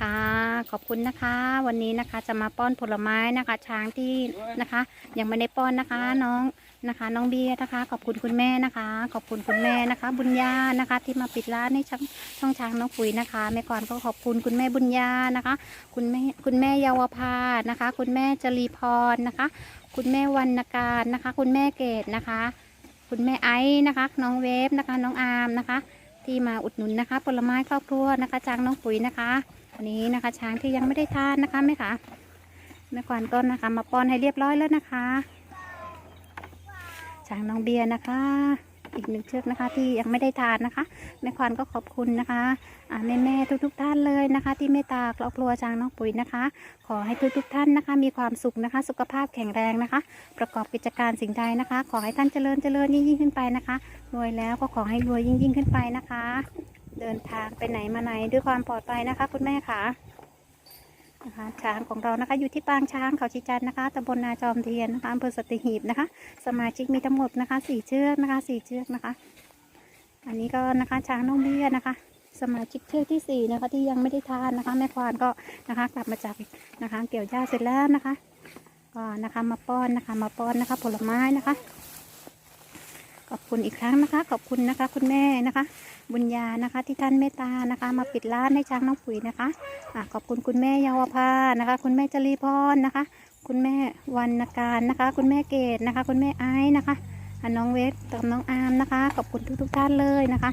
ค่ะ ขอบคุณนะคะ วันนี้นะคะจะมาป้อนผลไม้นะคะ ช้างที่นะคะ ยังไม่ได้ป้อนนะคะน้องนะคะ น้องเบียร์นะคะ ขอบคุณคุณแม่นะคะ ขอบคุณคุณแม่นะคะ บุญญานะคะ ที่มาปิดร้านในช่องช่องช้างน้องปุ๋ยนะคะแม่ก่อนก็ขอบคุณคุณแม่บุญญานะคะ คุณแม่คุณแม่เยาวภานะคะ คุณแม่จรีพรนะคะ คุณแม่วรรณการนะคะ คุณแม่เกดนะคะ คุณแม่ไอซ์นะคะ น้องเวฟนะคะ น้องอาร์มนะคะ ที่มาอุดหนุนนะคะ ผลไม้ครอบครัวนะคะช้างน้องปุ๋ยนะคะ อันนี้นะคะ ช้างที่ยังไม่ได้ทานนะคะแม่ค่ะแม่ควานก็นะคะ มาป้อนให้เรียบร้อยแล้วนะคะ ช้างน้องเบียร์นะคะ อีกหนึ่งเชือกนะคะ ที่ยังไม่ได้ทานนะคะแม่ควานก็ขอบคุณนะคะแม่แม่ทุกทุกๆท่านเลยนะคะ ที่เมตตาครอบครัวช้างน้องปุ๋ยนะคะ ขอให้ทุกทุกท่านนะคะ มีความสุขนะคะ สุขภาพแข็งแรงนะคะ ประกอบกิจการสิ่งใดนะคะ ขอให้ท่านเจริญเจริญยิ่งยิ่งขึ้นไปนะคะรวยแล้วก็ขอให้รวยยิ่งยิ่งขึ้นไปนะคะ เดินทางไปไหนมาไหนด้วยความปลอดภัยนะคะ คุณแม่ค่ะนะคะช้างของเรานะคะอยู่ที่ปางช้างเขาชิจันนะคะตำบลนาจอมเทียนนะคะอำเภอสติหีบนะคะ สมาชิกมีทั้งหมดนะคะสี่เชือกนะคะสี่เชือกนะคะ อันนี้ก็นะคะช้างน้องเบี้ยนะคะ สมาชิกเชือกที่สี่นะคะที่ยังไม่ได้ทานนะคะ แม่ควานก็นะคะกลับมาจากนะคะ เกี่ยวหญ้าเสร็จแล้วนะคะ ก็นะคะมาป้อนนะคะ มาป้อนนะคะ ผลไม้นะคะ อบคุณอีกครั้งนะคะ ขอบคุณนะคะ คุณแม่นะคะ บุญญานะคะ ที่ท่านเมตตานะคะ มาปิดร้านให้ช้างน้องปุ๋ยนะคะอะขอบคุณคุณแม่เยาวภานะคะ คุณแม่จรีพรนะคะ คุณแม่วรรณการนะคะ คุณแม่เกดนะคะ คุณแม่ไอ้นะคะน้องเวทกับน้องอาร์มนะคะ ขอบคุณทุกๆท่านเลยนะคะ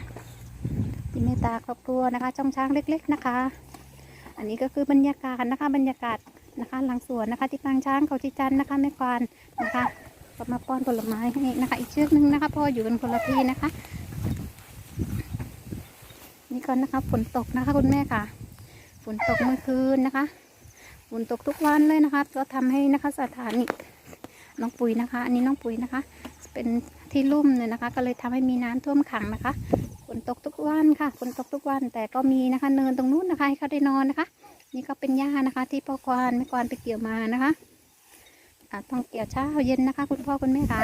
ที่เมตตาครอบครัวนะคะช่องช้างเล็ก ๆนะคะ อันนี้ก็คือบรรยากาศนะคะ บรรยากาศนะคะหลังสวนนะคะ ที่ปางช้างเขาจิจันนะคะแม่ควานนะคะ ก็มาป้อนผลไม้ให้นะคะ อีกเชือกหนึงนะคะ พ่ออยู่กันคนละที่นะคะ นี่ก่อนนะคะฝนตกนะคะคุณแม่ค่ะฝนตกเมื่อคืนนะคะฝนตกทุกวันเลยนะคะก็ทำให้นะคะสถานีน้องปุ๋ยนะคะ อันนี้น้องปุ๋ยนะคะ เป็นที่ลุ่มเนี่ยนะคะ ก็เลยทำให้มีน้ำท่วมขังนะคะฝนตกทุกวันค่ะฝนตกทุกวันแต่ก็มีนะคะ เนินตรงนู้นนะคะให้เขาได้นอนนะคะ นี่ก็เป็นหญ้านะคะ ที่พ่อควานแม่ควานไปเกี่ยวมานะคะ ต้องเกี่ยวเช้าเย็นนะคะ คุณพ่อคุณแม่ค่ะ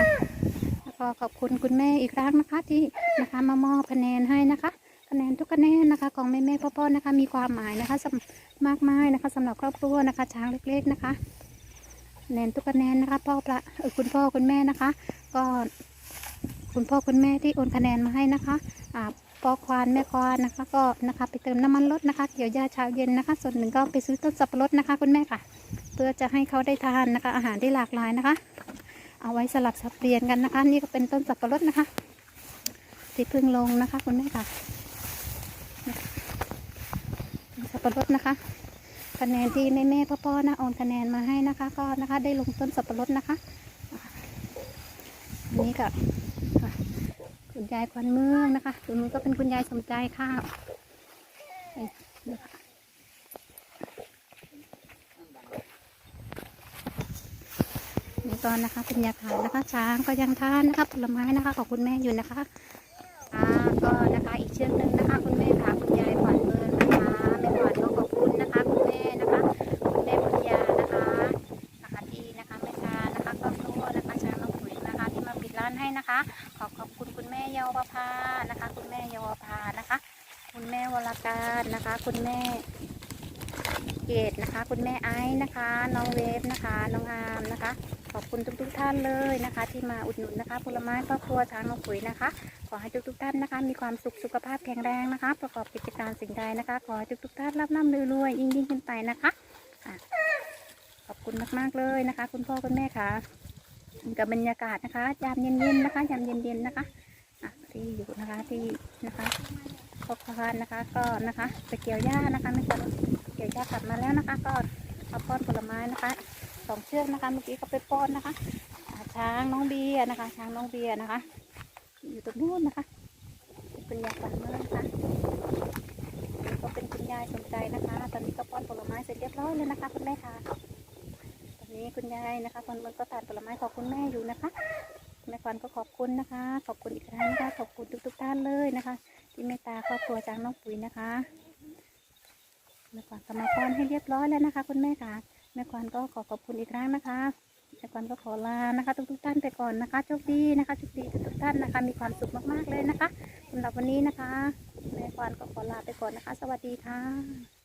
แล้วก็ขอบคุณคุณแม่อีกครั้งนะคะที่นะคะมามอบคะแนนให้นะคะคะแนนทุกคะแนนนะคะของแม่แม่ๆพ่อๆนะคะ มีความหมายนะคะสมากมายนะคะสำหรับครอบครัวนะคะ ช้างเล็กๆนะคะคะแนนทุกคะแนนนะคะพ่อประคุณพ่อคุณแม่นะคะ ก็คุณพ่อคุณแม่ที่โอนคะแนนมาให้นะคะอ่าพ่อควานแม่ควานนะคะ ก็นะคะ ไปเติมน้ำมันรถนะคะ เกี่ยวหญ้าเช้าเย็นนะคะ ส่วนหนึ่งก็ไปซื้อต้นสับปะรดนะคะ คุณแม่ค่ะ เพื่อจะให้เขาได้ทานนะคะ อาหารที่หลากหลายนะคะ เอาไว้สลับสับเปลี่ยนกันนะคะ นี่ก็เป็นต้นสับปะรดนะคะ ที่เพิ่งลงนะคะคุณแม่ค่ะสับปะรดนะคะ คะแนนที่แม่แม่พ่อๆนะโอนคะแนนมาให้นะคะ ก็นะคะได้ลงต้นสับปะรดนะคะอันนี้ก็คุณยายควันเมืองนะคะตรงนู้ก็เป็นคุณยายสมใจข้าวนะคะ ตอนนะคะเป็นยาขาวนะคะ ช้างก็ยังทานนะคะผลไม้นะคะของคุณแม่อยู่นะคะอ่าก็นะคะอีกเชือกหนึ่งนะคะ คุณแม่ค่ะคุณยายขวัญเมืองนะคะแม่ขวัญก็ขอบคุณนะคะ คุณแม่นะคะคุณแม่ปัญญานะคะนะคะที่นะคะแม่ตานะคะครอบครัวนะคะช้างน้องปุ๋ยนะคะ ที่มาปิดร้านให้นะคะ ขอขอบคุณคุณแม่เยาวภานะคะ คุณแม่เยาวภานะคะ คุณแม่วรการนะคะ คุณแม่ เกดนะคะ คุณแม่ไอซ์นะคะ น้องเวฟนะคะ น้องอามนะคะ ขอบคุณทุกๆท่านเลยนะคะ ที่มาอุดหนุนนะคะผลไม้ครอบครัวช้างน้องปุ๋ยนะคะ ขอให้ทุกๆท่านนะคะ มีความสุขสุขภาพแข็งแรงนะคะ ประกอบกิจการสิ่งใดนะคะ ขอให้ทุกๆท่านรับร่ำรวยๆยิ่งยิ่งขึ้นไปนะคะขอบคุณมากๆเลยนะคะ คุณพ่อคุณแม่ค่ะกับบรรยากาศนะคะยามเย็นๆนะคะยามเย็นๆนะคะที่อยู่นะคะที่นะคะพ่อควานนะคะก็นะคะไปเกี่ยวหญ้านะคะไม่ควร เกี่ยวหญ้ากลับมาแล้วนะคะ ก็เอาป้อนผลไม้นะคะสองเชือกนะคะ เมื่อกี้ก็ไปป้อนนะคะ ช้างน้องเบียร์นะคะ ช้างน้องเบียร์นะคะ อยู่ตรงนู้นนะคะ เป็นคุณยายฝันเมื่อนะคะก็เป็นคุณยายสนใจนะคะ ตอนนี้ก็ป้อนผลไม้เสร็จเรียบร้อยแล้วนะคะคุณแม่ค่ะตอนนี้คุณยายนะคะคนมันก็ทานผลไม้ของคุณแม่อยู่นะคะแม่ควันก็ขอบคุณนะคะ ขอบคุณอีกครั้งนะคะ ขอบคุณทุกๆท่านเลยนะคะ ที่เมตตาครอบครัวจางน้องปุ๋ยนะคะ แม่ควันก็มาป้อนให้เรียบร้อยแล้วนะคะ คุณแม่ค่ะแม่ควันก็ขอขอบคุณอีกครั้งนะคะแม่ก่อนก็ขอลานะคะ ทุกๆท่านไปก่อนนะคะโชคดีนะคะโชคดีทุกๆท่านนะคะ มีความสุขมากๆเลยนะคะสำหรับวันนี้นะคะแม่ควานก็ขอลาไปก่อนนะคะ สวัสดีค่ะ